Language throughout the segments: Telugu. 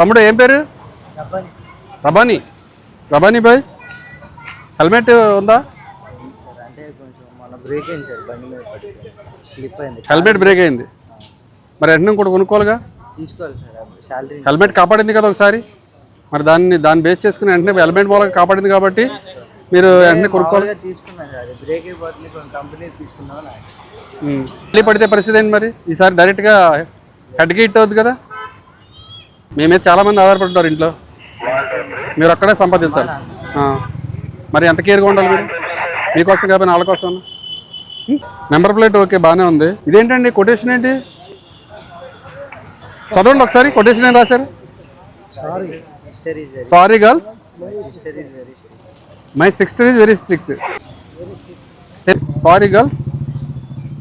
తమ్ముడు ఏం పేరు? రబానీ. రబానీ. బాయ్ హెల్మెట్ ఉందా? హెల్మెట్ బ్రేక్ అయింది. మరి వెంటనే కూడా కొనుక్కోవాలిగా? హెల్మెట్ కాపాడింది కదా ఒకసారి? మరి దాన్ని దాన్ని బేస్ చేసుకుని వెంటనే హెల్మెట్ మూలంగా కాపాడింది కాబట్టి మీరు వెంటనే కొనుక్కోవాలి. మళ్ళీ పడితే పరిస్థితి ఏంటి మరి? ఈసారి డైరెక్ట్గా హెడ్కి హిట్ అవుద్ది కదా? మేమే మీద చాలామంది ఆధారపడుతున్నారు ఇంట్లో. మీరు అక్కడే సంపాదించాలి మరి ఎంత కేర్గా ఉండాలి మీరు? మీకోసం కాబట్టి వాళ్ళ కోసం నెంబర్ ప్లేట్ ఓకే బాగానే ఉంది. ఇదేంటండి కొటేషన్ ఏంటి? చదవండి ఒకసారి కొటేషన్ ఏం రాశారు? Sorry sorry girls. My sister is very strict. Sorry girls.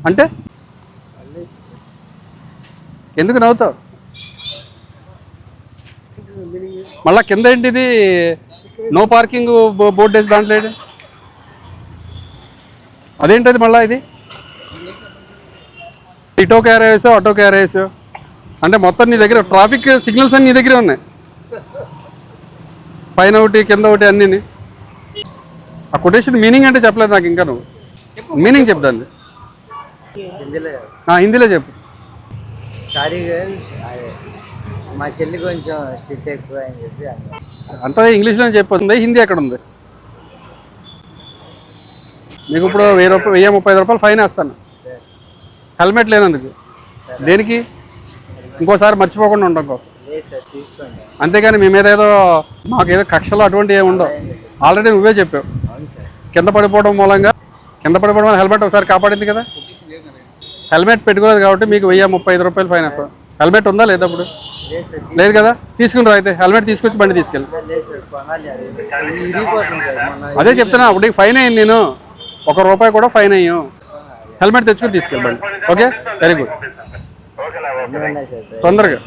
అంటే? ఎందుకు నవ్వుతావు? మళ్ళా కింద ఏంటిది? నో పార్కింగ్ బోర్డు వేసి దాంట్లో? అదేంటది మళ్ళా ఇది? ఇటో క్యారేస్ ఆటో క్యారేస్ అంటే మొత్తం నీ దగ్గర ట్రాఫిక్ సిగ్నల్స్ అన్ని నీ దగ్గరే ఉన్నాయి. పైన ఒకటి కింద ఒకటి అన్నీ ఆ కొటేషన్ మీనింగ్ అంటే చెప్పలేదు నాకు ఇంకా నువ్వు. మీనింగ్ చెప్తాను హిందీలో చెప్పు. సారీ మా చెల్లి కొంచెం స్ట్రిక్ట్ ఎక్కువ అని చెప్పి. అంతా ఇంగ్లీష్లో చెప్పొస్తుంది హిందీ ఎక్కడ ఉంది మీకు ఇప్పుడు వెయ్యి రూపాయలు వెయ్యి ముప్పై ఐదు రూపాయలు ఫైన్ వేస్తాను. హెల్మెట్ లేనందుకు. దేనికి? ఇంకోసారి మర్చిపోకుండా ఉండడం కోసం. అంతేగాని మీ మీద ఏదో మాకు ఏదో కక్షలు అటువంటి ఏమి ఉండవు. ఆల్రెడీ నువ్వే చెప్పావు. కింద పడిపోవడం మూలంగా కింద పడిపోవడం వల్ల హెల్మెట్ ఒకసారి కాపాడింది కదా? హెల్మెట్ పెట్టుకోలేదు కాబట్టి మీకు వెయ్యి ముప్పై ఐదు రూపాయలు ఫైన్ వేస్తాను. హెల్మెట్ ఉందా లేదా అప్పుడు లేదు కదా? తీసుకుని అయితే? హెల్మెట్ తీసుకొచ్చి బండి తీసుకెళ్ళి. అది. చెప్తున్నా అప్పుడు ఫైన్ అయ్యింది నేను. ఒక రూపాయి కూడా ఫైన్ అయ్యాం. హెల్మెట్ తెచ్చుకొని తీసుకెళ్ళి బండి. ఓకే? వెరీ గుడ్ తొందరగా.